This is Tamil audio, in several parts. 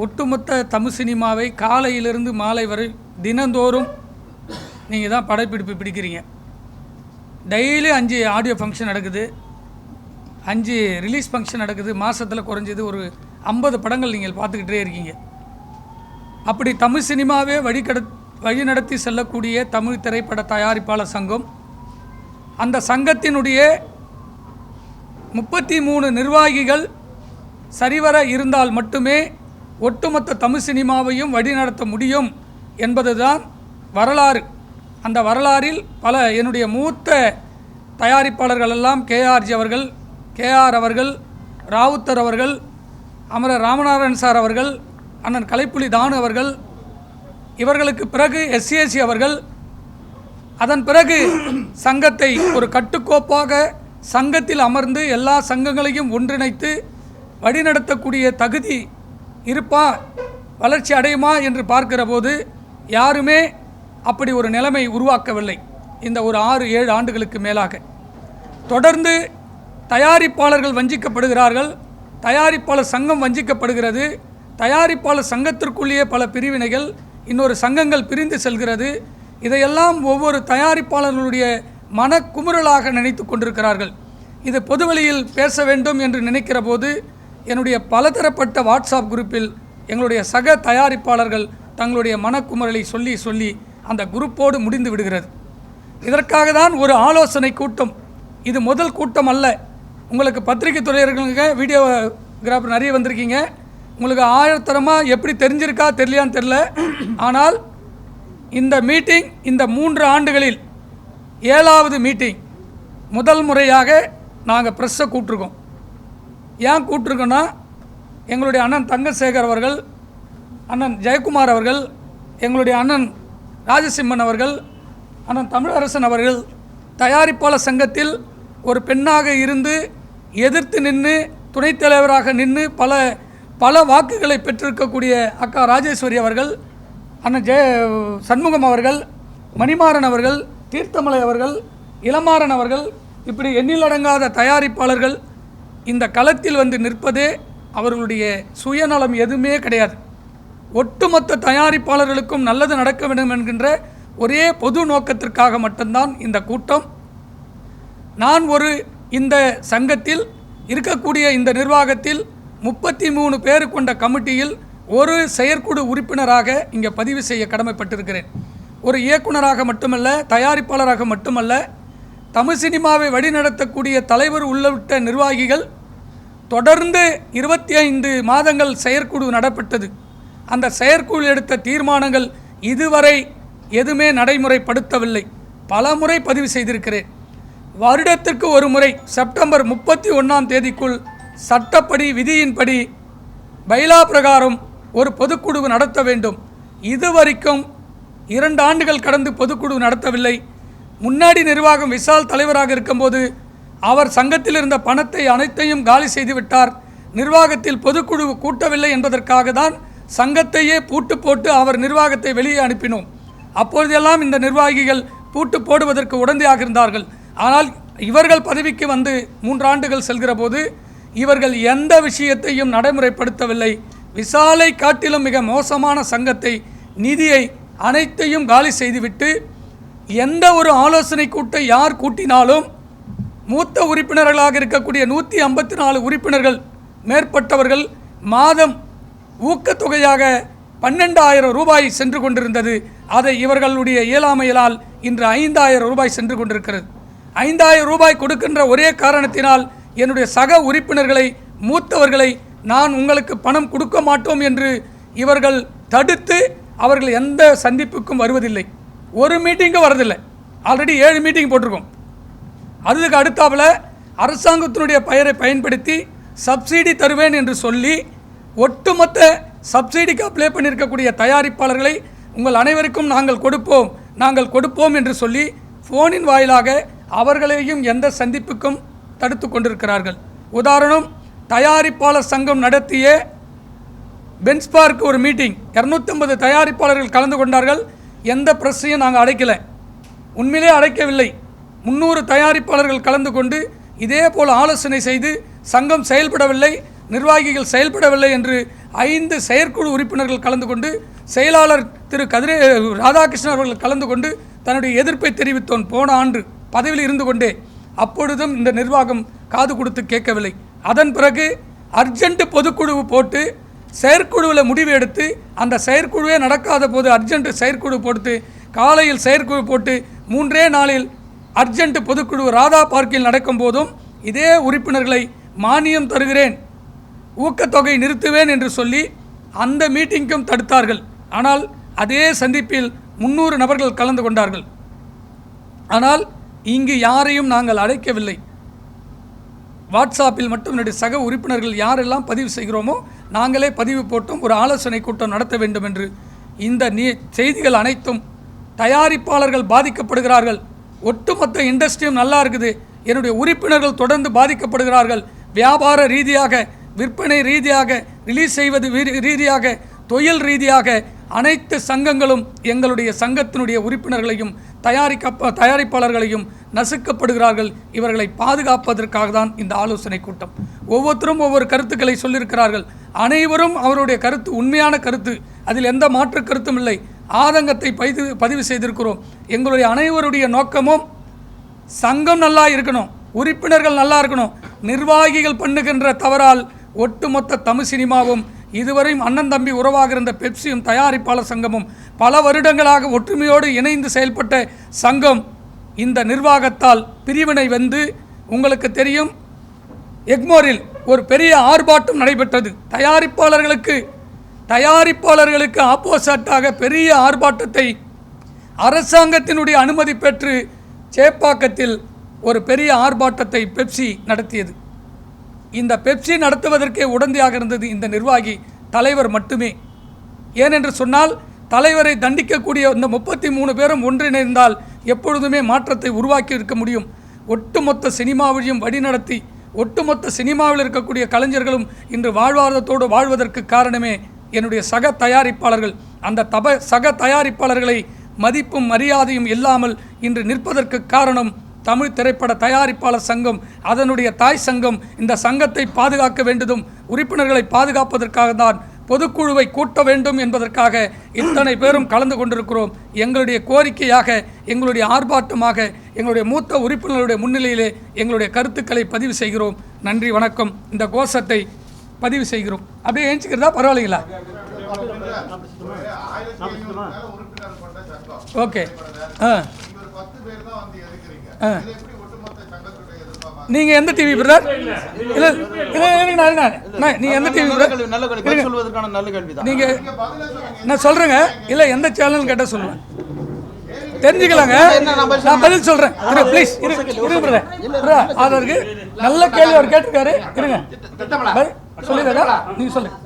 ஒட்டுமொத்த தமிழ் சினிமாவை காலையிலிருந்து மாலை வரை தினந்தோறும் நீங்கள் தான் படப்பிடிப்பு பிடிக்கிறீங்க. டெய்லி அஞ்சு ஆடியோ ஃபங்க்ஷன் நடக்குது. அஞ்சு ரிலீஸ் ஃபங்க்ஷன் நடக்குது. மாதத்தில் குறைஞ்சது ஒரு ஐம்பது படங்கள் நீங்கள் பார்த்துக்கிட்டே இருக்கீங்க. அப்படி தமிழ் சினிமாவே வழிகட வழிநடத்தி செல்லக்கூடிய தமிழ் திரைப்பட தயாரிப்பாளர் சங்கம் அந்த சங்கத்தினுடைய முப்பத்தி மூணு நிர்வாகிகள் சரிவர இருந்தால் மட்டுமே ஒட்டுமொத்த தமிழ் சினிமாவையும் வழிநடத்த முடியும் என்பதுதான் வரலாறு. அந்த வரலாறில் பல என்னுடைய மூத்த தயாரிப்பாளர்கள் எல்லாம் கேஆர்ஜி அவர்கள் கேஆர் அவர்கள் ராவுத்தர் அவர்கள் அமரர் ராமநாதன் சார் அவர்கள் அண்ணன் கலைப்புலி தானு அவர்கள் இவர்களுக்கு பிறகு எஸ்சிஎஸ்சி அவர்கள். அதன் பிறகு சங்கத்தை ஒரு கட்டுக்கோப்பாக சங்கத்தில் அமர்ந்து எல்லா சங்கங்களையும் ஒன்றிணைத்து வழிநடத்தக்கூடிய தகுதி இருப்பா வளர்ச்சி அடையுமா என்று பார்க்கிற போது யாருமே அப்படி ஒரு நிலைமை உருவாக்கவில்லை இந்த ஒரு ஆறு ஏழு ஆண்டுகளுக்கு மேலாக. தொடர்ந்து தயாரிப்பாளர்கள் வஞ்சிக்கப்படுகிறார்கள் தயாரிப்பாளர் சங்கம் வஞ்சிக்கப்படுகிறது தயாரிப்பாளர் சங்கத்திற்குள்ளேயே பல பிரிவினைகள் இன்னொரு சங்கங்கள் பிரிந்து செல்கிறது. இதையெல்லாம் ஒவ்வொரு தயாரிப்பாளர்களுடைய மனக்குமுறலாக நினைத்து கொண்டிருக்கிறார்கள். இது பொதுவெளியில் பேச வேண்டும் என்று நினைக்கிற போது என்னுடைய பலதரப்பட்ட வாட்ஸ்அப் குரூப்பில் எங்களுடைய சக தயாரிப்பாளர்கள் தங்களுடைய மனக்குமுறலை சொல்லி சொல்லி அந்த குரூப்போடு முடிந்து விடுகிறது. இதற்காக தான் ஒரு ஆலோசனை கூட்டம். இது முதல் கூட்டம் அல்ல. உங்களுக்கு பத்திரிகை துறையர்களுங்க வீடியோகிராஃபர் நிறைய வந்திருக்கீங்க. உங்களுக்கு ஆயிரத்தரமாக எப்படி தெரிஞ்சிருக்கா தெரியலையான்னு தெரில ஆனால் இந்த மீட்டிங் இந்த மூன்று ஆண்டுகளில் ஏழாவது மீட்டிங் முதல் முறையாக நாங்கள் ப்ரெஸ்ஸை கூப்பிட்ருக்கோம் ஏன் கூப்பிட்ருக்கோன்னா எங்களுடைய அண்ணன் தங்கசேகர் அவர்கள் அண்ணன் ஜெயக்குமார் அவர்கள் எங்களுடைய அண்ணன் ராஜசிம்மன் அவர்கள் அண்ணன் தமிழரசன் அவர்கள் தயாரிப்பாளர் சங்கத்தில் ஒரு பெண்ணாக இருந்து எதிர்த்து நின்று துணைத் தலைவராக நின்று பல பல வாக்குகளை பெற்றிருக்கக்கூடிய அக்கா ராஜேஸ்வரி அவர்கள் அண்ணன் ஜெய சண்முகம் அவர்கள் மணிமாறன் அவர்கள் தீர்த்தமலை அவர்கள் இளமாறன் அவர்கள் இப்படி எண்ணிலடங்காத தயாரிப்பாளர்கள் இந்த களத்தில் வந்து நிற்பதே அவர்களுடைய சுயநலம் எதுவுமே கிடையாது. ஒட்டுமொத்த தயாரிப்பாளர்களுக்கும் நல்லது நடக்க வேண்டும் என்கின்ற ஒரே பொது நோக்கத்திற்காக மட்டும்தான் இந்த கூட்டம். நான் ஒரு இந்த சங்கத்தில் இருக்கக்கூடிய இந்த நிர்வாகத்தில் முப்பத்தி மூணு பேர் கொண்ட கமிட்டியில் ஒரு செயற்குழு உறுப்பினராக இங்கே பதிவு செய்ய கடமைப்பட்டிருக்கிறேன். ஒரு இயக்குனராக மட்டுமல்ல தயாரிப்பாளராக மட்டுமல்ல தமிழ் சினிமாவை வழிநடத்தக்கூடிய தலைவர் உள்ளிட்ட நிர்வாகிகள் தொடர்ந்து இருபத்தி ஐந்து மாதங்கள் செயற்குழு நடப்பட்டது அந்த செயற்குழு எடுத்த தீர்மானங்கள் இதுவரை எதுவுமே நடைமுறைப்படுத்தவில்லை. பல முறை பதிவு செய்திருக்கிறேன். வருடத்திற்கு ஒரு முறை செப்டம்பர் முப்பத்தி ஒன்றாம் தேதிக்குள் சட்டப்படி விதியின்படி பைலா பிரகாரம் ஒரு பொதுக்குழு நடத்த வேண்டும். இதுவரைக்கும் இரண்டு ஆண்டுகள் கடந்து பொதுக்குழு நடத்தவில்லை. முன்னாடி நிர்வாகம் விசால் தலைவராக இருக்கும்போது அவர் சங்கத்தில் இருந்த பணத்தை அனைத்தையும் காலி செய்து விட்டார். நிர்வாகத்தில் பொதுக்குழு கூட்டவில்லை என்பதற்காக தான் சங்கத்தையே பூட்டு போட்டு அவர் நிர்வாகத்தை வெளியே அனுப்பினோம். அப்பொழுதெல்லாம் இந்த நிர்வாகிகள் பூட்டு போடுவதற்கு உடந்தையாக இருந்தார்கள். ஆனால் இவர்கள் பதவிக்கு வந்து மூன்று ஆண்டுகள் செல்கிற போது இவர்கள் எந்த விஷயத்தையும் நடைமுறைப்படுத்தவில்லை. விசாலை காட்டிலும் மிக மோசமான சங்கத்தை நிதியை அனைத்தையும் காலி செய்துவிட்டு எந்த ஒரு ஆலோசனை கூட்டம் யார் கூட்டினாலும் மூத்த உறுப்பினர்களாக இருக்கக்கூடிய நூற்றி ஐம்பத்தி நாலு உறுப்பினர்கள் மேற்பட்டவர்கள் மாதம் ஊக்கத்தொகையாக பன்னெண்டாயிரம் ரூபாய் சென்று கொண்டிருந்தது. அதை இவர்களுடைய இயலாமையினால் இன்று ஐந்தாயிரம் ரூபாய் சென்று கொண்டிருக்கிறது. ஐந்தாயிரம் ரூபாய் கொடுக்கின்ற ஒரே காரணத்தினால் என்னுடைய சக உறுப்பினர்களை மூத்தவர்களை நான் உங்களுக்கு பணம் கொடுக்க மாட்டோம் என்று இவர்கள் தடுத்து அவர்கள் எந்த சந்திப்புக்கும் வருவதில்லை. ஒரு மீட்டிங்கும் வரதில்லை. ஆல்ரெடி ஏழு மீட்டிங் போட்டிருக்கோம். அதுக்கு அடுத்தாப்பில் அரசாங்கத்தினுடைய பெயரை பயன்படுத்தி சப்சிடி தருவேன் என்று சொல்லி ஒட்டுமொத்த சப்சிடிக்கு அப்ளை பண்ணியிருக்கக்கூடிய தயாரிப்பாளர்களை உங்கள் அனைவருக்கும் நாங்கள் கொடுப்போம். நாங்கள் கொடுப்போம் என்று சொல்லி ஃபோனின் வாயிலாக அவர்களையும் எந்த சந்திப்புக்கும் தடுத்து கொண்டிருக்கிறார்கள். உதாரணம் தயாரிப்பாளர் சங்கம் நடத்திய பென்ஸ்பார்க் ஒரு மீட்டிங் இரநூத்தம்பது தயாரிப்பாளர்கள் கலந்து கொண்டார்கள். எந்த ப்ரெஸ்ஸையும் நாங்கள் அடைக்கலை. உண்மையிலே அடைக்கவில்லை. முன்னூறு தயாரிப்பாளர்கள் கலந்து கொண்டு இதே போல் ஆலோசனை செய்து சங்கம் செயல்படவில்லை நிர்வாகிகள் செயல்படவில்லை என்று ஐந்து செயற்குழு உறுப்பினர்கள் கலந்து கொண்டு செயலாளர் திரு கதிரே ராதாகிருஷ்ணன் அவர்கள் கலந்து கொண்டு தன்னுடைய எதிர்ப்பை தெரிவித்தோன் போன ஆண்டு பதவியில் இருந்து கொண்டே அப்பொழுதும் இந்த நிர்வாகம் காது கொடுத்து கேட்கவில்லை. அதன் பிறகு அர்ஜென்ட் பொதுக்குழு போட்டு செயற்குழுவில் முடிவு எடுத்து அந்த செயற்குழுவே நடக்காத போது அர்ஜென்ட் செயற்குழு போட்டு காலையில் செயற்குழு போட்டு மூன்றே நாளில் அர்ஜென்ட் பொதுக்குழு ராதா பார்க்கில் நடக்கும் போதும் இதே உறுப்பினர்களை மானியம் தருகிறேன். ஊக்கத்தொகை நிறுத்துவேன் என்று சொல்லி அந்த மீட்டிங்க்கும் தடுத்தார்கள். ஆனால் அதே சந்திப்பில் முன்னூறு நபர்கள் கலந்து கொண்டார்கள். ஆனால் இங்கு யாரையும் நாங்கள் அழைக்கவில்லை. வாட்ஸ்அப்பில் மட்டும் என்னுடைய சக உறுப்பினர்கள் யாரெல்லாம் பதிவு செய்கிறோமோ நாங்களே பதிவு போட்டும் ஒரு ஆலோசனை கூட்டம் நடத்த வேண்டும் என்று இந்த நீ செய்திகள் அனைத்தும் தயாரிப்பாளர்கள் பாதிக்கப்படுகிறார்கள். ஒட்டுமொத்த இண்டஸ்ட்ரியும் நல்லா இருக்குது. என்னுடைய உறுப்பினர்கள் தொடர்ந்து பாதிக்கப்படுகிறார்கள். வியாபார ரீதியாக விற்பனை ரீதியாக ரிலீஸ் செய்வது ரீதியாக தொழில் ரீதியாக அனைத்து சங்கங்களும் எங்களுடைய சங்கத்தினுடைய உறுப்பினர்களையும் தயாரிக்க தயாரிப்பாளர்களையும் நசுக்கப்படுகிறார்கள். இவர்களை பாதுகாப்பதற்காக தான் இந்த ஆலோசனை கூட்டம். ஒவ்வொருத்தரும் ஒவ்வொரு கருத்துக்களை சொல்லியிருக்கிறார்கள். அனைவரும் அவருடைய கருத்து உண்மையான கருத்து. அதில் எந்த மாற்று கருத்தும் இல்லை. ஆதங்கத்தை பதிவு பதிவு செய்திருக்கிறோம். எங்களுடைய அனைவருடைய நோக்கமும் சங்கம் நல்லா இருக்கணும். உறுப்பினர்கள் நல்லா இருக்கணும். நிர்வாகிகள் பண்ணுகின்ற தவறால் ஒட்டுமொத்த தமிழ் சினிமாவும் இதுவரையும் அண்ணன் தம்பி உறவாக இருந்த பெப்சியும் தயாரிப்பாளர் சங்கமும் பல வருடங்களாக ஒற்றுமையோடு இணைந்து செயல்பட்ட சங்கம் இந்த நிர்வாகத்தால் பிரிவினை வந்து உங்களுக்கு தெரியும் எக்மோரில் ஒரு பெரிய ஆர்ப்பாட்டம் நடைபெற்றது. தயாரிப்பாளர்களுக்கு தயாரிப்பாளர்களுக்கு ஆப்போசிட்டாக பெரிய ஆர்ப்பாட்டத்தை அரசாங்கத்தினுடைய அனுமதி பெற்று சேப்பாக்கத்தில் ஒரு பெரிய ஆர்ப்பாட்டத்தை பெப்சி நடத்தியது. இந்த பெப்சி நடத்துவதற்கே உடந்தையாக இருந்தது இந்த நிர்வாகி தலைவர் மட்டுமே. ஏனென்று சொன்னால் தலைவரை தண்டிக்கக்கூடிய இந்த முப்பத்தி மூணு பேரும் ஒன்றிணைந்தால் எப்பொழுதுமே மாற்றத்தை உருவாக்கி இருக்க முடியும். ஒட்டுமொத்த சினிமாவையும் வழிநடத்தி ஒட்டுமொத்த சினிமாவில் இருக்கக்கூடிய கலைஞர்களும் இன்று வாழ்வாதாரத்தோடு வாழ்வதற்கு காரணமே என்னுடைய சக தயாரிப்பாளர்கள். அந்த தப சக தயாரிப்பாளர்களை மதிப்பும் மரியாதையும் இல்லாமல் இன்று நிற்பதற்கு காரணம் தமிழ் திரைப்பட தயாரிப்பாளர் சங்கம் அதனுடைய தாய் சங்கம் இந்த சங்கத்தை பாதுகாக்க வேண்டியதும் உறுப்பினர்களை பாதுகாப்பதற்காக தான் பொதுக்குழுவை கூட்ட வேண்டும் என்பதற்காக இத்தனை பேரும் கலந்து கொண்டிருக்கிறோம். எங்களுடைய கோரிக்கையாக எங்களுடைய ஆர்ப்பாட்டமாக எங்களுடைய மூத்த உறுப்பினர்களுடைய முன்னிலையிலே எங்களுடைய கருத்துக்களை பதிவு செய்கிறோம். நன்றி வணக்கம். இந்த கோஷத்தை பதிவு செய்கிறோம். அப்படியே ஏஞ்சிக்கிறதா? பரவாயில்லைங்களா? ஓகே. ஆ. நீங்கள் எந்த டிவி பிரதர் இல்லை இல்லை இல்லைண்ணா இல்லைண்ணா அண்ணா, நீங்க எந்த டிவி பிரதர் நல்ல கேள்வி. பதில் சொல்வதற்கான நல்ல கேள்வி தான் நீங்கள் நான் சொல்கிறேங்க இல்லை எந்த சேனல் கேட்டால் சொல்லுவேன். தெரிஞ்சுக்கலாங்க. நான் பதில் நான் சொல்கிறேன் இரு ப்ளீஸ் இரு இருங்க பிரதர் இருக்கு நல்ல கேள்வி அவர் கேட்டிருக்காரு. இருங்க. சொல்லிடுறா நீங்கள் சொல்லுங்க.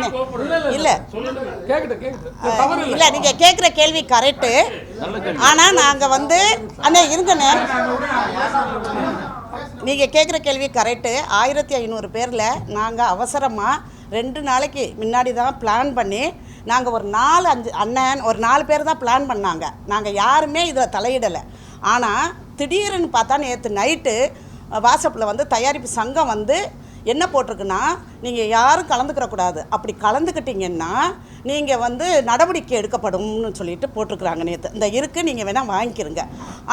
இல்ல. இல்லை இல்ல நீங்க கேக்குற கேள்வி கரெக்ட் ஆனா நாங்க வந்து அண்ணே இருங்கண்ணே. நீங்க கேக்குற கேள்வி கரெக்ட் ஆயிரத்தி ஐநூறு பேர்ல நாங்க அவசரமா ரெண்டு நாளைக்கு முன்னாடி தான் பிளான் பண்ணி நாங்கள் ஒரு நாலு அஞ்சு அண்ணன் ஒரு நாலு பேர் தான் பிளான் பண்ணாங்க. நாங்கள் யாருமே இதில் தலையிடலை. ஆனால் திடீர்னு பார்த்தா நேற்று நைட்டு வாட்ஸ்அப்பில் வந்து தயாரிப்பு சங்கம் வந்து என்ன போட்டிருக்குன்னா நீங்கள் யாரும் கலந்துக்கிறக்கூடாது அப்படி கலந்துக்கிட்டீங்கன்னா நீங்கள் வந்து நடவடிக்கை எடுக்கப்படும்னு சொல்லிட்டு போட்டிருக்குறாங்க நேற்று இந்த இருக்கு நீங்கள் வேணால் வாங்கிக்கிறங்க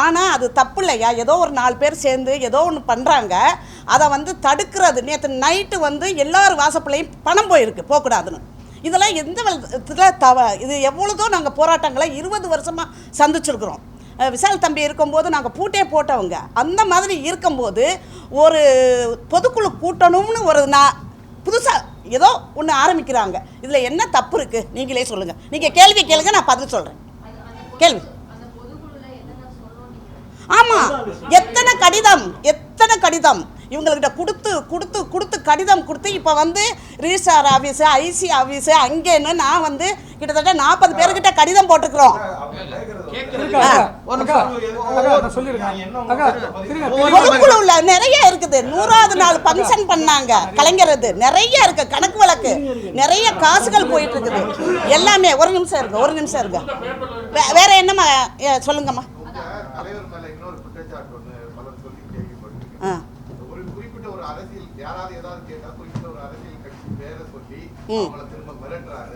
ஆனால் அது தப்பு இல்லையா? ஏதோ ஒரு நாலு பேர் சேர்ந்து ஏதோ ஒன்று பண்ணுறாங்க அதை வந்து தடுக்கிறது நேற்று நைட்டு வந்து எல்லார் வாசப்பிள்ளையும் பணம் போயிருக்கு போகக்கூடாதுன்னு. இதெல்லாம் எந்த விதத்தில் தவ இது எவ்வளோதோ நாங்கள் போராட்டங்களை இருபது வருஷமாக சந்திச்சிருக்கிறோம். விசால் தம்பி இருக்கும்போது நாங்கள் பூட்டே போட்டவங்க. அந்த மாதிரி இருக்கும்போது ஒரு பொதுக்குழு கூட்டணும்னு ஒரு நான் புதுசாக ஏதோ ஒன்று ஆரம்பிக்கிறாங்க. இதில் என்ன தப்பு இருக்குது நீங்களே சொல்லுங்கள் நீங்கள் கேள்வி கேளுங்க நான் பதில் சொல்கிறேன் கேள்வி. ஆமாம் எத்தனை கடிதம்? எத்தனை கடிதம்? இவங்கள்கிட்ட கொடுத்து கொடுத்து கொடுத்து கடிதம் கொடுத்து இப்போ வந்து ரிஜிஸ்டார் ஆஃபீஸு ஐசி ஆஃபீஸு அங்கேன்னு நான் வந்து கிட்டத்தட்ட நாற்பது பேர்கிட்ட கடிதம் போட்டுக்கிறோம். பொதுக்குழுல நிறைய இருக்குது. நூறாவது நாள் ஃபங்க்ஷன் பண்ணாங்க. கலைஞர் இது நிறைய இருக்கு கணக்கு வழக்கு. நிறைய காசுகள் போயிட்டு இருக்குது. எல்லாமே ஒரு நிமிஷம் இருக்கு ஒரு நிமிஷம் இருக்கு வே- வேற என்னம்மா சொல்லுங்கம்மா தலைவர் மேல இன்னொரு குற்றச்சாட்டு ஒண்ணு பலர் சொல்லி கேள்விப்பட்டிருக்கேன் ஆ ஒரு குறிப்பிட்ட ஒரு அரசியல் யாராவது ஏதாவது கேட்டா குறிப்பிட்ட ஒரு அரசியல் கட்சி பேரை சொல்லி அவங்கள திரும்ப மிரட்டுறாரு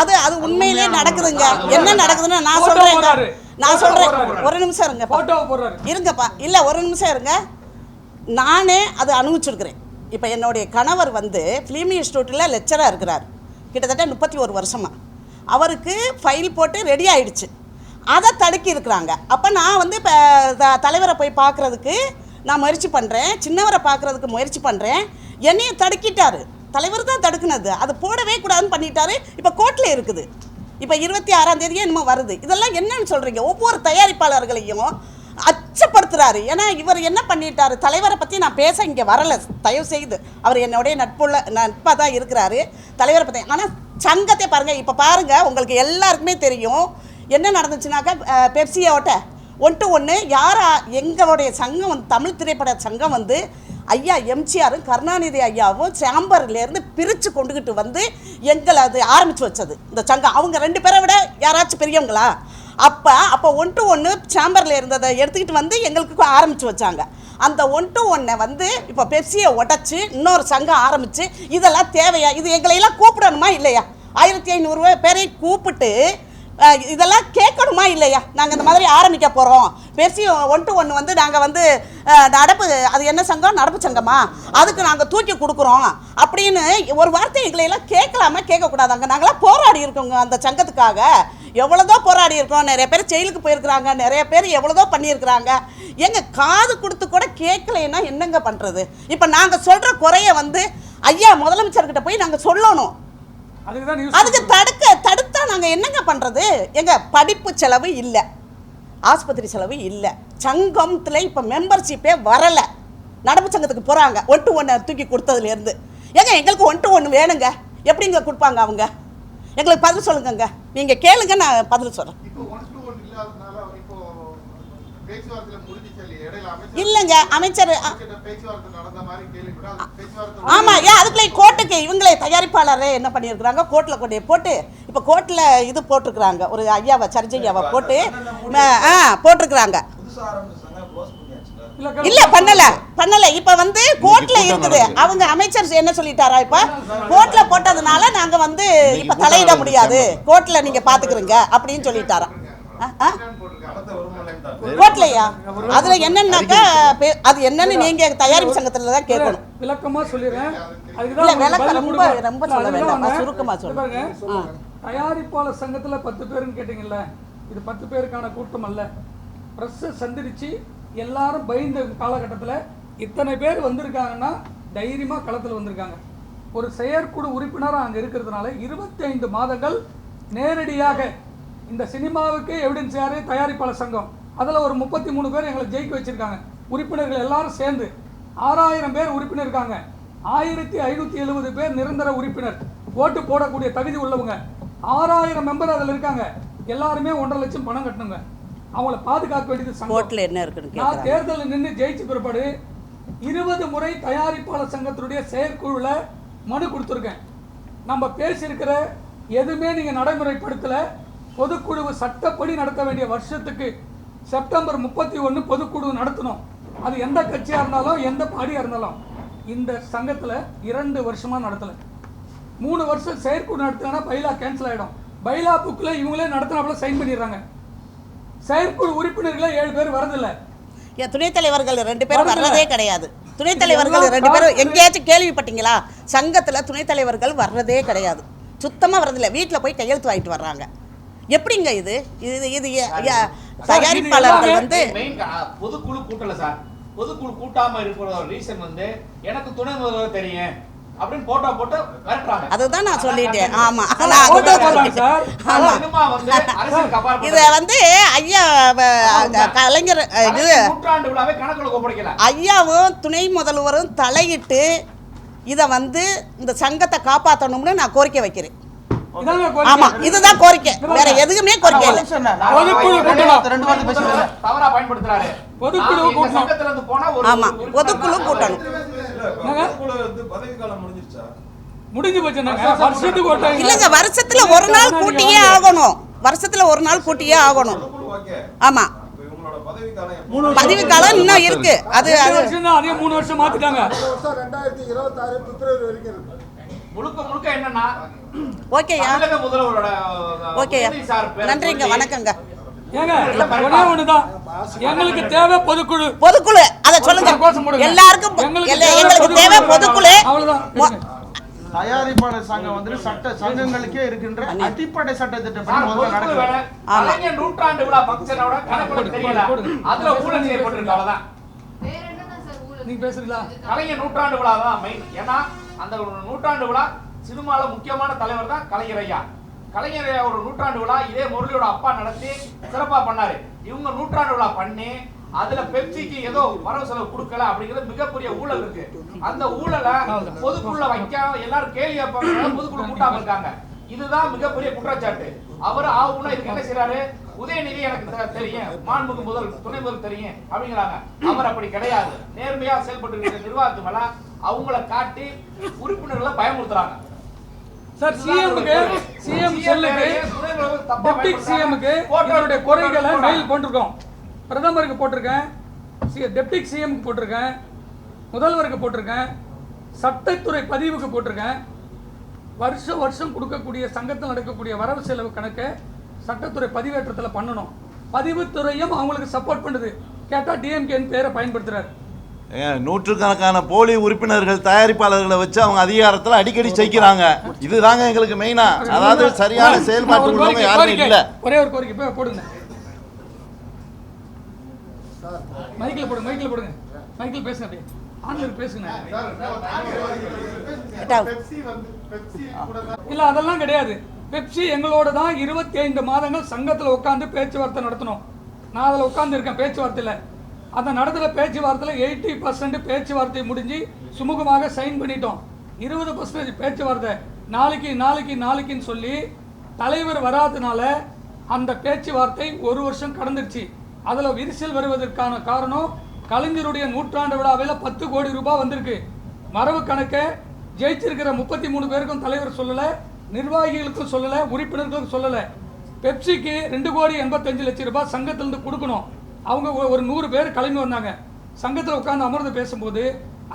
அது அது உண்மையிலேயே நடக்குதுங்க. என்ன நடக்குதுன்னு நான் சொல்றேன். நான் சொல்றேன். ஒரு நிமிஷம் போடுறாரு. இருங்கப்பா. இல்லை ஒரு நிமிஷம் இருங்க. நானே அது அனுபவிச்சிருக்கிறேன். இப்போ என்னுடைய கணவர் வந்து ஃபிலிம் இன்ஸ்டியூட்டில் லெக்சராக இருக்கிறார். கிட்டத்தட்ட முப்பத்தி ஒரு வருஷமா. அவருக்கு ஃபைல் போட்டு ரெடி ஆயிடுச்சு. அதை தடுக்கி இருக்கிறாங்க. அப்போ நான் வந்து இப்போ தலைவரை போய் பார்க்குறதுக்கு நான் முயற்சி பண்ணுறேன் சின்னவரை பார்க்குறதுக்கு முயற்சி பண்ணுறேன் என்னையும் தடுக்கிட்டாரு. தலைவர் தான் தடுக்குனது. அது போடவே கூடாதுன்னு பண்ணிட்டாரு. இப்போ கோர்ட்டில் இருக்குது. இப்போ இருபத்தி ஆறாம் தேதியே என்னமோ வருது. இதெல்லாம் என்னன்னு சொல்கிறீங்க ஒவ்வொரு தயாரிப்பாளர்களையும் அச்சப்படுத்துகிறாரு ஏன்னா இவர் என்ன பண்ணிட்டாரு? தலைவரை பற்றி நான் பேச இங்கே வரல. தயவு செய்து. அவர் என்னுடைய நட்புள்ள நட்பாக தான் இருக்கிறாரு. தலைவரை பற்றி ஆனால் சங்கத்தை பாருங்கள் இப்போ பாருங்கள் உங்களுக்கு எல்லாருக்குமே தெரியும். என்ன நடந்துச்சுனாக்கா பெப்சியோட்ட ஒன் டு ஒன்று யாரா எங்களுடைய சங்கம் வந்து தமிழ் திரைப்பட சங்கம் வந்து ஐயா எம்ஜிஆரும் கருணாநிதி ஐயாவும் சேம்பர்லேருந்து பிரித்து கொண்டுக்கிட்டு வந்து எங்களை அது ஆரம்பித்து வச்சது. இந்த சங்கம். அவங்க ரெண்டு பேரை விட யாராச்சும் பெரியவங்களா? அப்போ அப்போ ஒன் டு ஒன்று சேம்பரில் இருந்ததை எடுத்துக்கிட்டு வந்து எங்களுக்கு ஆரம்பித்து வச்சாங்க. அந்த ஒன் டு ஒன்னை வந்து இப்போ பெப்சியை உடச்சி இன்னொரு சங்கம் ஆரம்பித்து இதெல்லாம் தேவையா? இது எங்களையெல்லாம் கூப்பிடணுமா? இல்லையா? ஆயிரத்தி ஐநூறு பேரை கூப்பிட்டு இதெல்லாம் கேட்கணுமா இல்லையா? நாங்கள் இந்த மாதிரி ஆரம்பிக்க போகிறோம் பெப்சி ஒன் டு ஒன்று வந்து நாங்கள் வந்து நடப்பு அது என்ன சங்கம்? நடப்பு சங்கமா? அதுக்கு நாங்கள் தூக்கி கொடுக்குறோம். அப்படின்னு ஒரு வார்த்தை எங்களையெல்லாம் கேட்கலாமா? கேட்கக்கூடாதாங்க நாங்களாம் போராடி இருக்கோங்க அந்த சங்கத்துக்காக. எவ்வளோதோ போராடி இருக்கோம். நிறைய பேர் ஜெயிலுக்கு போயிருக்கிறாங்க. நிறைய பேர் எவ்வளோதோ பண்ணியிருக்கிறாங்க. எங்க காது கொடுத்து கூட கேட்கலைன்னா என்னங்க பண்ணுறது இப்போ நாங்கள் சொல்கிற குறைய வந்து ஐயா முதலமைச்சர்கிட்ட போய் நாங்கள் சொல்லணும். அதுக்கு அதுக்கு தடுக்க தடுத்தா நாங்கள் என்னங்க பண்ணுறது எங்கள் படிப்பு செலவு இல்லை. ஆஸ்பத்திரி செலவு இல்லை. சங்கத்தில் இப்போ மெம்பர்ஷிப்பே வரலை. நடப்பு சங்கத்துக்கு போகிறாங்க ஒன் டு ஒன்று தூக்கி கொடுத்ததுலேருந்து. ஏங்க எங்களுக்கு ஒன் டு ஒன்று வேணுங்க. எப்படிங்க கொடுப்பாங்க அவங்க? எங்களுக்கு பதில் சொல்லுங்கங்க. நீங்கள் கேளுங்க நான் பதில் சொல்கிறேன் அது பேச்சுவார்த்தை ஆமா ஏன் அதுக்குள்ள கோர்ட்டுக்கு இவங்களே தயாரிப்பாளரே என்ன பண்ணியிருக்கிறாங்க? கோர்ட்டில் கொண்டு போட்டு இப்போ கோர்ட்டில் இது போட்டிருக்கிறாங்க. ஒரு ஐயாவை சர்ஜையாவை போட்டு ஆ போட்டிருக்கிறாங்க. இல்ல பண்ணல பண்ணல. இப்ப வந்து கோர்ட்ல இருக்குது. அவங்க அமைச்சர் என்ன சொல்லிட்டாரா இப்ப? கோர்ட்ல போட்டதுனால நாங்க வந்து இப்ப தலையிட முடியாது. கோர்ட்ல நீங்க பாத்துக்கிறீங்க அப்படின்னு சொல்லிட்டாராம் கோர்ட்லயா அதுல என்னன்னாக்கா அது என்னன்னு நீங்க தயாரிப்பு சங்கத்துல தான் கேட்கணும் விளக்கமா சொல்லிடுறேன் அதுக்கு இல்ல, விளக்கம் ரொம்ப-. ரொம்ப சொல்ல வேண்டாம். சுருக்கமா இங்க சொல்லு. பாருங்க ஆ. தயாரிப்பாளர் சங்கத்துல பத்து பேருன்னு கேட்டீங்கல்ல இது பத்து பேருக்கான கூட்டம் அல்ல பிரஸ் சந்திரிச்சு எல்லாரும் பயந்த காலகட்டத்துல இத்தனை பேர் வந்திருக்காங்கன்னா தைரியமா களத்துல வந்திருக்காங்க ஒரு செயற்குழு உறுப்பினராக அங்க இருக்கிறதுனால இருபத்தி ஐந்து மாதங்கள் நேரடியாக இந்த சினிமாவுக்கு எவிடன்ஸ் யாரு? தயாரிப்பாளர் சங்கம். அதுல ஒரு முப்பத்தி மூணு பேர் எங்களை ஜெயிக்க வச்சிருக்காங்க. உறுப்பினர்கள் எல்லாரும் சேர்ந்து ஆறாயிரம் பேர் உறுப்பினர் இருக்காங்க. ஆயிரத்தி ஐநூத்தி எழுபது பேர் நிரந்தர உறுப்பினர். ஓட்டு போடக்கூடிய தகுதி உள்ளவங்க. ஆறாயிரம் மெம்பர் அதில் இருக்காங்க. எல்லாருமே ஒன்றரை லட்சம் பணம் கட்டணுங்க. அவங்கள பாதுகாக்க வேண்டியது கோர்ட்ல என்ன இருக்குன்னு நான் தேர்தலில் நின்று ஜெயிச்ச பிற்பாடு இருபது முறை தயாரிப்பாளர் சங்கத்தினுடைய செயற்குழுல மனு கொடுத்துருக்கேன். நம்ம பேசியிருக்கிற எதுவுமே நீங்க நடைமுறைப்படுத்தல. பொதுக்குழு சட்டப்படி நடத்த வேண்டிய வருஷத்துக்கு செப்டம்பர் முப்பத்தி ஒன்று பொதுக்குழு நடத்தணும். அது எந்த கட்சியா இருந்தாலும் எந்த பாடியா இருந்தாலும். இந்த சங்கத்துல இரண்டு வருஷமா நடத்தல. மூணு வருஷம் செயற்குழு நடத்தினா பைலா கேன்சல் ஆயிடும். பைலா புக்ல இவங்களே நடத்தினாப்புல சைன் பண்ணிடுறாங்க. செயற்குழு உறுப்பினர்களே ஏழு பேர் வரதில்லை. துணைத் தலைவர்கள் ரெண்டு பேரும். வர்றதே கிடையாது. துணைத் தலைவர்கள் ரெண்டு பேரும் எங்கேயாச்சும் கேள்விப்பட்டீங்களா? சங்கத்துல துணைத் தலைவர்கள் வர்றதே கிடையாது. சுத்தமா வர்றதில்ல. வீட்டில் போய் கையெழுத்து வாங்கிட்டு வர்றாங்க. எப்படிங்க இது? இது இது தயாரிப்பாளர்கள் வந்து பொதுக்குழு கூட்டல சார். பொதுக்குழு கூட்டாம இருக்கிற ரீசன் வந்து எனக்கு துணை முதல்வர் தெரியும் அப்படின்னு போட்டோ போட்டு மிரட்டுறாங்க. அதுதான் நான் சொல்லிட்டேன். ஆமா. ஆமா. வந்து. இத ஐயா கலைஞர் இது ஐயாவும் துணை முதல்வரும் தலையிட்டு இதை வந்து இந்த சங்கத்தை காப்பாற்றணும்னு நான் கோரிக்கை வைக்கிறேன். ஆமா இதுதான் கோரிக்கை. வேற எதுவுமே கோரிக்கை இல்லை. பொதுக்குழு கூட்டணும். ரெண்டு வார்த்தை பேசுறேன் தவறா பயன்படுத்துறாரு. பொதுக்குழு நான் எங்க கூட்டணும். சங்கத்துல இருந்து போனா ஒரு ஆமா, பொதுக்குழு கூட்டணும். இல்ல என்னங்க? பொதுக்குழு வந்து பதவி காலம் முடிஞ்சிருச்சா? முடிஞ்சு போச்சு என்னங்க? வருஷத்துக்கு ஒரு. இல்லைங்க வருஷத்துல ஒரு நாள் கூட்டியே ஆகணும். வருஷத்துல ஒரு நாள் கூட்டியே ஆகணும். ஆமா. பதவி காலம் இன்னும் இருக்கு. அது மூணு வருஷம் மாத்திட்டாங்க. பிப்ரவரி வரைக்கும் இருக்கு. முழுக்க முழுக்க என்னன்னா ஓகேயா? தமிழக முதல்வரோட அஹ், ஓகேயா? உதயநிதி சார் பேரை நன்றிங்க சொல்லி வணக்கங்க. ஏங்க ஒரே ஒண்ணுதான் எங்களுக்கு தேவை பொதுக்குழு. பொதுக்குழு அதை சொல்லுங்க. கோஷம் போடுங்க. எல்லாருக்கும் பொ- எங்களுக்கு எல்லா- தேவை எங்களுக்கு தேவை பொதுக்குழு. அவ்வளவுதான். மொ- தயாரிப்பாளர் சங்கம் வந்து சட்ட சங்கங்களுக்கே இருக்கின்ற அடிப்படை சட்ட. கலைஞர் நூற்றாண்டு விழா தெரியல. அதுல ஊழல் நீங்க பேசுறீங்களா? கலைஞர் நூற்றாண்டு விழா தான் மெயின் ஏன்னா அந்த ஒரு நூற்றாண்டு விழா சினிமாவில் முக்கியமான தலைவர் தான் கலைஞர் ஐயா கலைஞர் ஐயா ஒரு நூற்றாண்டு விழா இதே முரளியோட அப்பா நடத்தி சிறப்பா பண்ணாரு இவங்க நூற்றாண்டு விழா பண்ணி அதுல பெப்சிக்கு ஏதோ வரவு செலவு கொடுக்கல அப்படிங்கிறது மிகப்பெரிய ஊழல் இருக்கு அந்த ஊழலை பொதுக்குள்ள வைக்காம எல்லாரும் கேள்வி கேட்பாங்க பொதுக்குழு கூட்டாம இருக்காங்க இதுதான் மிகப்பெரிய குற்றச்சாட்டு அவர் ஆகும்னா இதுக்கு என்ன செய்றாரு உதயநிதி எனக்கு தெரியும். மாண்புக்கு முதல் துணை முதல் தெரியும். அப்படிங்கிறாங்க. அவர் அப்படி கிடையாது. நேர்மையா செயல்பட்டு இருக்கிற நிர்வாகத்து மேல அவங்கள காட்டி உறுப்பினர்களை பயமுறுத்துறாங்க. சார் சிஎம்க்கு சிஎம் செல்லுக்கு டெப்டி சிஎம்க்கு எங்களுடைய குறைகளை மெயில் போட்டிருக்கோம். பிரதமருக்கு போட்டிருக்கேன். சி- டெப்டி சிஎம்க்கு போட்டிருக்கேன். முதல்வருக்கு போட்டிருக்கேன். சட்டத்துறை பதிவுக்கு போட்டிருக்கேன். வருஷம் வருஷம் கொடுக்கக்கூடிய சங்கத்தில் நடக்கக்கூடிய வரவு செலவு கணக்கை சட்டத்துறை பதிவேற்றத்தில் பண்ணணும் பதிவுத்துறையும் அவங்களுக்கு சப்போர்ட் பண்ணுது கேட்டால் டிஎம்கேன்னு பேரை பயன்படுத்துறாரு ஏன், நூற்றுக்கணக்கான போலி உறுப்பினர்கள் தயாரிப்பாளர்களை வச்சு அவங்க அதிகாரத்தில் அடிக்கடி ஜெயிக்கிறாங்க இதுதாங்க எங்களுக்கு மெயினா அதாவது சரியான செயல்பாட்டு ஒரு உள்ளவங்க கோரிக்கை, யாருமே கோரிக்கை. இல்லை ஒரே ஒரு கோரிக்கை போய் போடுங்க மைக்கில் போடுங்க மைக்கில் போடுங்க மைக்கில் பேசுங்க அப்படியே ஆன்லைன் பேசுங்க இல்ல அதெல்லாம் கிடையாது பெப்சி எங்களோட தான் இருபத்தி ஐந்து மாதங்கள் சங்கத்தில் உட்காந்து பேச்சுவார்த்தை நடத்தணும். நான் அதில் உட்காந்துருக்கேன் பேச்சுவார்த்தையில். அந்த நடத்துல பேச்சுவார்த்தையில் எயிட்டி பர்சன்ட் பேச்சுவார்த்தை முடிஞ்சு சுமூகமாக சைன் பண்ணிட்டோம். இருபது பர்சன்டேஜ் பேச்சுவார்த்தை. நாளைக்கு நாளைக்கு நாளைக்குன்னு சொல்லி தலைவர் வராதனால அந்த பேச்சுவார்த்தை ஒரு வருஷம் கடந்துருச்சு. அதில் விரிசல் வருவதற்கான காரணம் கலைஞருடைய நூற்றாண்டு விழாவில் பத்து கோடி ரூபாய் வந்திருக்கு. மரபு கணக்கை ஜெயிச்சிருக்கிற முப்பத்தி மூணு பேருக்கும் தலைவர் சொல்லலை. நிர்வாகிகளுக்கும் சொல்லலை உறுப்பினர்களுக்கும் சொல்லலை. பெப்சிக்கு ரெண்டு கோடி எண்பத்தஞ்சு லட்சம் ரூபாய் சங்கத்திலிருந்து கொடுக்கணும். அவங்க ஒரு நூறு பேர் கிளம்பி வந்தாங்க. சங்கத்தில் உட்காந்து அமர்ந்து பேசும்போது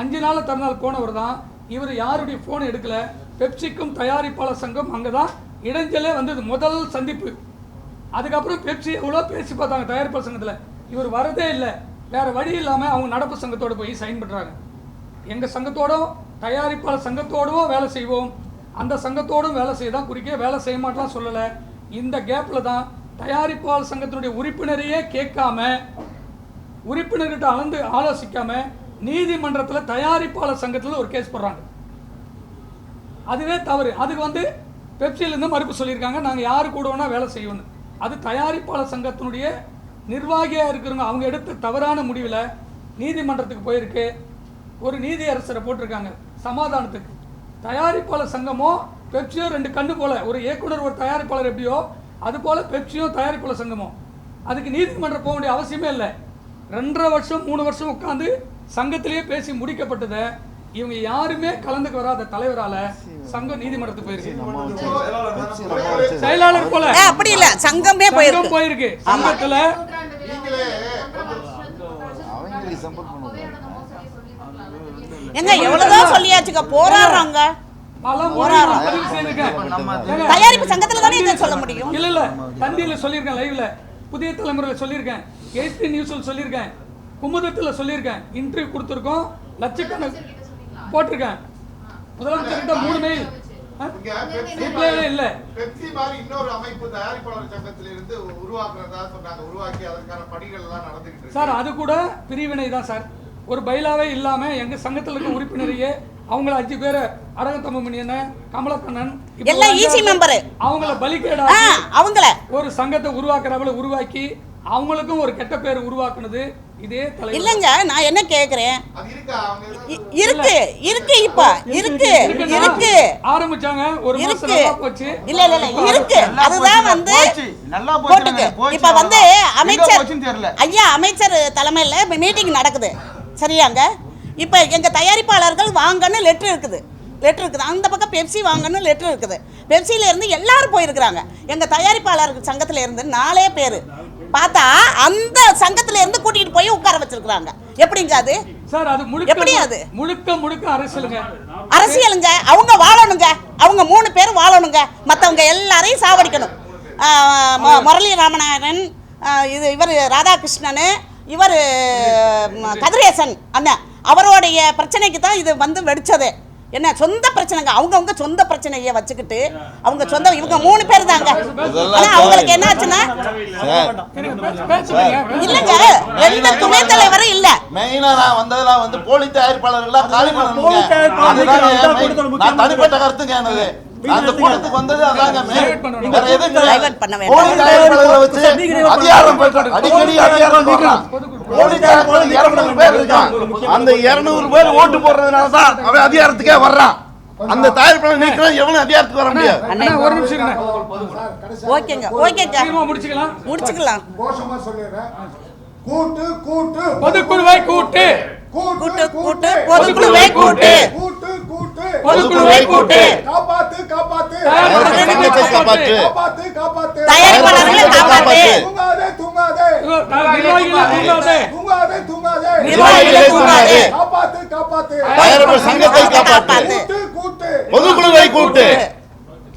அஞ்சு நாள் தருநாள் போனவர் தான் இவர் யாருடைய ஃபோன் எடுக்கல பெப்சிக்கும் தயாரிப்பாளர் சங்கம் அங்கே தான் இடைஞ்சலே வந்தது முதல் சந்திப்பு. அதுக்கப்புறம் பெப்சி எவ்வளோ பேசி பார்த்தாங்க தயாரிப்பாளர் சங்கத்தில். இவர் வரதே இல்லை. வேறு வழி இல்லாமல் அவங்க நடப்பு சங்கத்தோடு போய் சைன் பண்ணுறாங்க எங்கள் சங்கத்தோடும் தயாரிப்பாளர் சங்கத்தோடவும் வேலை செய்வோம். அந்த சங்கத்தோடும் வேலை செய்ய குறிக்க வேலை செய்ய மாட்டலாம் சொல்லலை. இந்த கேப்பில் தான் தயாரிப்பாளர் சங்கத்தினுடைய உறுப்பினரையே கேட்காம உறுப்பினர்கிட்ட அளந்து ஆலோசிக்காம நீதிமன்றத்தில் தயாரிப்பாளர் சங்கத்தில் ஒரு கேஸ் போடுறாங்க. அதுவே தவறு. அதுக்கு வந்து பெப்சிலேருந்து மறுப்பு சொல்லியிருக்காங்க. நாங்கள் யார் கூட வேணால் வேலை செய்யணும் அது தயாரிப்பாளர் சங்கத்தினுடைய நிர்வாகியாக இருக்கிறவங்க அவங்க எடுத்த தவறான முடிவில் நீதிமன்றத்துக்கு போயிருக்கு. ஒரு நீதியரசரை போட்டிருக்காங்க. சமாதானத்துக்கு. தயாரிப்பாளர் சங்கமோ பெப்சியோ ரெண்டு கண்ணு போல. ஒரு இயக்குனர் ஒரு தயாரிப்பாளர் எப்படியோ அது போல பெப்சியோ தயாரிப்பாளர் சங்கமோ அதுக்கு நீதிமன்றம் போக வேண்டிய அவசியமே இல்லை. ரெண்டரை வருஷம் மூணு வருஷம் உட்காந்து சங்கத்திலேயே பேசி முடிக்கப்பட்டதை இவங்க யாருமே கலந்துக்கு வராத தலைவரால சங்கம் நீதிமன்றத்துக்கு போயிருக்கு செயலாளர் போல. ஏ, அப்படி இல்ல. சங்கமே போயிருக்கு. சங்கத்துல பண்ணுவாங்க. எங்க எவ்வளவுதான் சொல்லியாச்சுங்க போராடுறாங்க. தயாரிப்பு சங்கத்துல தானே இதை சொல்ல முடியும்? இல்ல இல்ல. தந்தியில சொல்லியிருக்கேன் லைவ்ல புதிய தலைமுறையில் சொல்லியிருக்கேன். எயிட்டி நியூஸ்ல சொல்லியிருக்கேன். குமுதத்துல சொல்லியிருக்கேன். இன்டர்வியூ கொடுத்துருக்கோம். லட்சக்கணக்கு போட்டிருக்கேன். முதலமைச்சர்கிட்ட மூணு மெயில் இல்லை பெப்சி மாதிரி இன்னொரு அமைப்பு தயாரிப்பாளர் சங்கத்தில இருந்து உருவாக்குறதா சொன்னாங்க. உருவாக்கி அதற்கான பணிகள் எல்லாம் நடந்துகிட்டு சார் அது கூட பிரிவினை தான் சார். ஒரு பைலாவே இல்லாம எங்க சங்கத்துல இருக்க உறுப்பினரையே அவங்கள அஞ்சு பேரை அரகத்தம்மணி என்ன கமலக்கண்ணன் எல்லாம் ஈசி மெம்பரு. அவங்கள அவங்கள. ஒரு சங்கத்தை உருவாக்குறவங்கள உருவாக்கி அவங்களுக்கும் ஒரு கெட்ட பேர் உருவாக்குனது இல்லைங்க நான் என்ன கேக்குறேன்? அது இருக்கா? இருக்கு இருக்கு இப்ப இருக்கு இருக்கு ஆரம்பிச்சாங்க ஒரு மாசம் இருக்கு. இல்ல இல்ல இல்ல இருக்கு. அதுதான் வந்து போட்டுக்கு போச்சு இப்ப வந்து அமைச்சர். ஐயா அமைச்சர் தலைமையில மீட்டிங் நடக்குது. சரியாங்க? இப்ப எங்க தயாரிப்பாளர்கள் வாங்கன்னு லெட்டர் இருக்குது. லெட்டர் இருக்குது. அந்த பக்கம் பெப்சி வாங்கன்னு லெட்டர் இருக்குது. பெப்சில இருந்து எல்லாரும் போயிருக்கிறாங்க. எங்க தயாரிப்பாளர் சங்கத்துல இருந்து நாலே பேர். பார்த்தா அந்த சங்கத்துல இருந்து கூட்டிட்டு போய் உட்கார வச்சிருக்கிறாங்க. எப்படிங்க அது? சார் அது முழுக்க எப்படி அது? முழுக்க முழுக்க அரசியலுங்க. அரசியலுங்க. அவங்க வாழணுங்க. அவங்க மூணு பேர் வாழணுங்க. மற்றவங்க எல்லாரையும் சாவடிக்கணும். முரளி ராமநாதன் இது இவர் ராதாகிருஷ்ணன் இவர் கதிரேசன் அண்ணன் அவருடைய பிரச்சனைக்கு தான் இது வந்து வெடிச்சது. என்ன சொந்த பிரச்சனைங்க. அவங்கவுங்க சொந்த பிரச்சனையை வச்சுக்கிட்டு அவங்க சொந்த இவங்க மூணு பேர் தாங்க. ஆனா அவங்களுக்கு பேச- பேசுறீங்க இல்லைங்க எந்த துணைத் தலைவரும் இல்லை. மெயினா நான் வந்ததெல்லாம் வந்து போலி தயாரிப்பாளர்களா தனிப்பட்ட கருத்துங்க அந்த கூட்டத்துக்கு வந்தது அதாங்க. வேற. போலி தயாரிப்பாளர்களை வச்சு அதிகாரம் அடிக்கடி அதிகாரம் பெறான். போலி இருநூறு பேர் இருக்கான். அந்த இருநூறு பேர் ஓட்டு போடுறதுனால தான் அவன் அதிகாரத்துக்கே வர்றான். அந்த தயாரிப்பாளர் நீக்கலாம் எவனும் அதிகாரத்துக்கு வர முடியாது? அண்ணா ஒரு நிமிஷம் இருங்க. ஓகேங்க ஓகேங்க. சீக்கிரமா முடிச்சுக்கலாம். முடிச்சுக்கலாம். கோஷமா சொல்லிடுறேன். கூட்டு கூட்டு. பொதுக்குழுவை கூட்டு. கூட்டு கூட்டு. பொதுக்குழுவை கூட்டு. கூட்டு கூட்டு பொதுக்குழுவை கூட்டு காப்பாத்து காப்பாத்து. தயாரிப்பாளர் சங்கத்தை காப்பாற்று காப்பாத்து. காப்பாத்து. தயாரிப்பாளர்களை காப்பாத்து. தூங்காதே தூங்காதே. நிர்வாகிகளை தூங்காதே. தூங்காதே. தூங்காதே நிர்வாகிகளை தூங்காதே. காப்பாத்து காப்பாத்து. தயாரிப்பாளர் சங்கத்தை காப்பாத்து. கூட்டு கூட்டு. பொதுக்குழுவை கூட்டு.